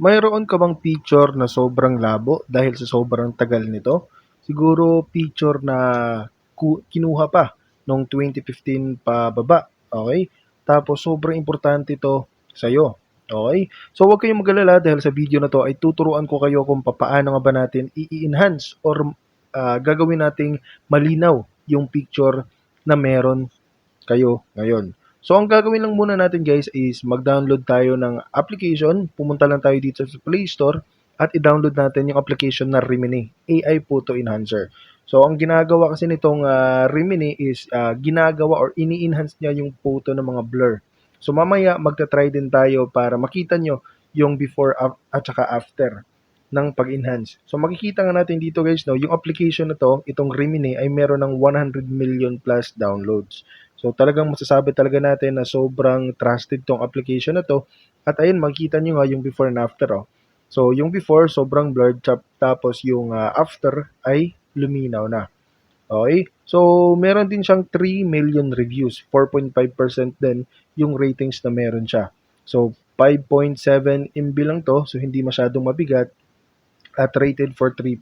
Mayroon ka bang picture na sobrang labo dahil sa sobrang tagal nito? Siguro picture na kinuha pa noong 2015 pa baba. Okay? Tapos sobrang importante ito sa'yo. Okay? So huwag kayong magalala dahil sa video na to ay tuturuan ko kayo kung paano nga ba natin i-enhance or ah, gagawin nating malinaw yung picture na meron kayo ngayon. So, ang gagawin lang muna natin guys is mag-download tayo ng application. Pumunta lang tayo dito sa Play Store at i-download natin yung application na Rimini, AI Photo Enhancer. So, ang ginagawa kasi nitong ah, Rimini is ah, ginagawa or ini-enhance niya yung photo ng mga blur. So, mamaya magta-try din tayo para makita nyo yung before at saka after ng pag-enhance. So, makikita nga natin dito guys, no, yung application na to, itong Rimini ay meron ng 100 million plus downloads. So talagang masasabi talaga natin na sobrang trusted tong application na to. At ayun, makikita nyo nga yung before and after. Oh. So yung before, sobrang blurred. tap- Tapos yung ah, after ay luminaw na. Okay? So meron din siyang 3 million reviews. 4.5% din yung ratings na meron siya. So 5.7 MB lang to. So hindi masyadong mabigat at rated for 3+.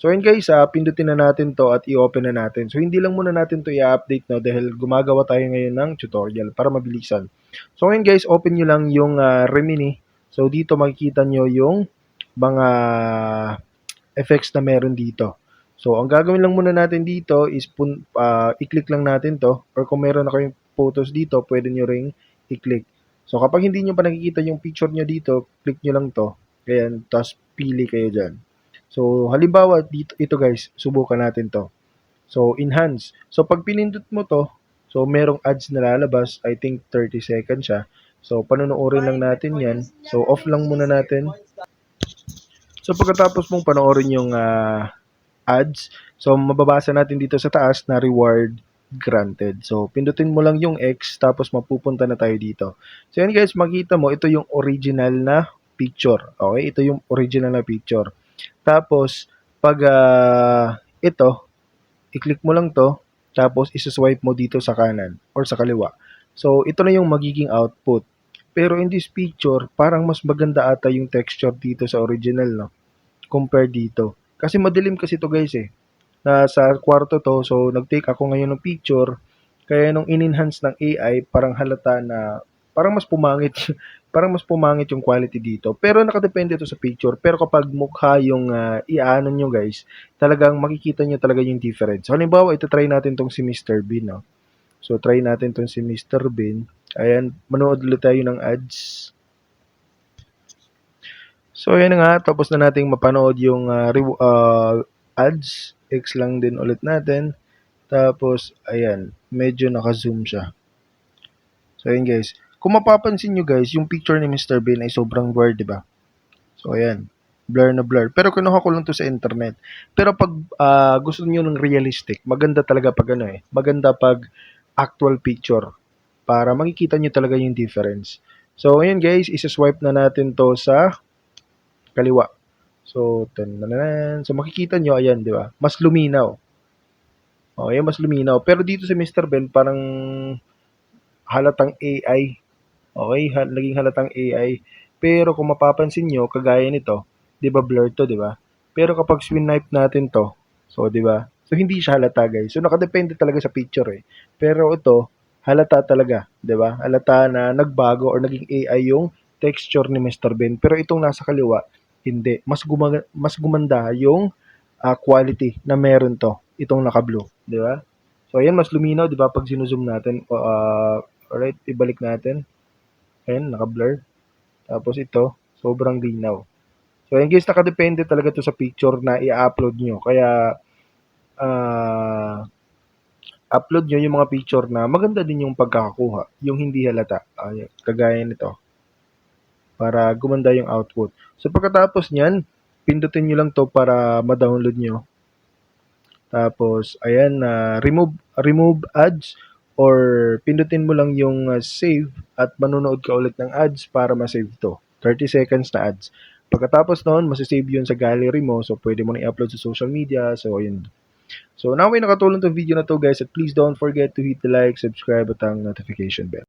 So yun guys, ah, pindutin na natin to at i-open na natin. So hindi lang muna natin to i-update no dahil gumagawa tayo ngayon ng tutorial para mabilisan. So ngayon guys, open nyo lang yung ah, Remini. So dito makikita nyo yung mga effects na meron dito. So ang gagawin lang muna natin dito is ah, i-click lang natin to or kung meron na kayong photos dito, pwede nyo ring i-click. So kapag hindi nyo pa nakikita yung picture nyo dito, click nyo lang to. Ayan, tapos pili kayo dyan. So, halimbawa, dito, ito guys, subukan natin to. So, enhance. So, pag pinindot mo to, so, merong ads na lalabas, I think 30 seconds siya. So, panunuorin lang natin yan. So, off lang muna natin. So, pagkatapos mong panoorin yung ah, ads, so, mababasa natin dito sa taas na reward granted. So, pindutin mo lang yung X, tapos mapupunta na tayo dito. So, yan guys, makita mo, ito yung original na picture. Okay? Ito yung original na picture. Tapos, pag ah, ito, i-click mo lang to, tapos isa-swipe mo dito sa kanan or sa kaliwa. So, ito na yung magiging output. Pero in this picture, parang mas maganda ata yung texture dito sa original, no? Compare dito. Kasi madilim kasi to guys eh. Nasa kwarto to, so nag-take ako ngayon ng picture. Kaya nung in-enhance ng AI, parang halata na parang mas pumangit parang mas pumangit yung quality dito. Pero nakadepende ito sa picture. Pero kapag mukha yung uh, iaano nyo guys, talagang makikita nyo talaga yung difference. So, halimbawa, ito try natin tong si Mr. Bean. No? So, try natin tong si Mr. Bean. Ayan, manood ulit tayo ng ads. So, ayan nga. Tapos na nating mapanood yung uh, uh, ads. X lang din ulit natin. Tapos, ayan, medyo naka-zoom siya. So, ayan guys. Kung mapapansin nyo guys, yung picture ni Mr. Bean ay sobrang blur, di ba? So, ayan. Blur na blur. Pero kinuha ko lang to sa internet. Pero pag ah, gusto niyo ng realistic, maganda talaga pag ano eh. Maganda pag actual picture. Para makikita nyo talaga yung difference. So, ayan guys, isa-swipe na natin to sa kaliwa. So, tanananan. So, makikita nyo, ayan, di ba? Mas luminaw. Okay, mas luminaw. Pero dito sa Mr. Ben, parang halatang AI. Okay, naging halatang AI. Pero kung mapapansin nyo, kagaya nito, 'di ba blur to, 'di ba? Pero kapag swinipe natin to, so 'di ba? So hindi siya halata, guys. So nakadepende talaga sa picture eh. Pero ito, halata talaga, 'di ba? Halata na nagbago or naging AI yung texture ni Mr. Ben. Pero itong nasa kaliwa, hindi. Mas gumanda, mas gumanda yung ah, quality na meron to, itong naka-blue, 'di ba? So ayan, mas luminaw, 'di ba, pag zoom natin. Uh, alright, ibalik natin. Ayan, naka-blur. Tapos ito, sobrang linaw. So, ayun guys, nakadepende talaga to sa picture na i-upload nyo. Kaya, ah, upload nyo yung mga picture na maganda din yung pagkakakuha. Yung hindi halata. Ay, kagaya nito. Para gumanda yung output. So, pagkatapos nyan, pindutin nyo lang to para ma-download nyo. Tapos, ayan, na remove, remove ads or pindutin mo lang yung uh, save at manonood ka ulit ng ads para ma-save to. 30 seconds na ads. Pagkatapos noon, masasave yun sa gallery mo. So, pwede mo na i-upload sa social media. So, ayun. So, naway nakatulong tong video na to guys. At please don't forget to hit the like, subscribe at ang notification bell.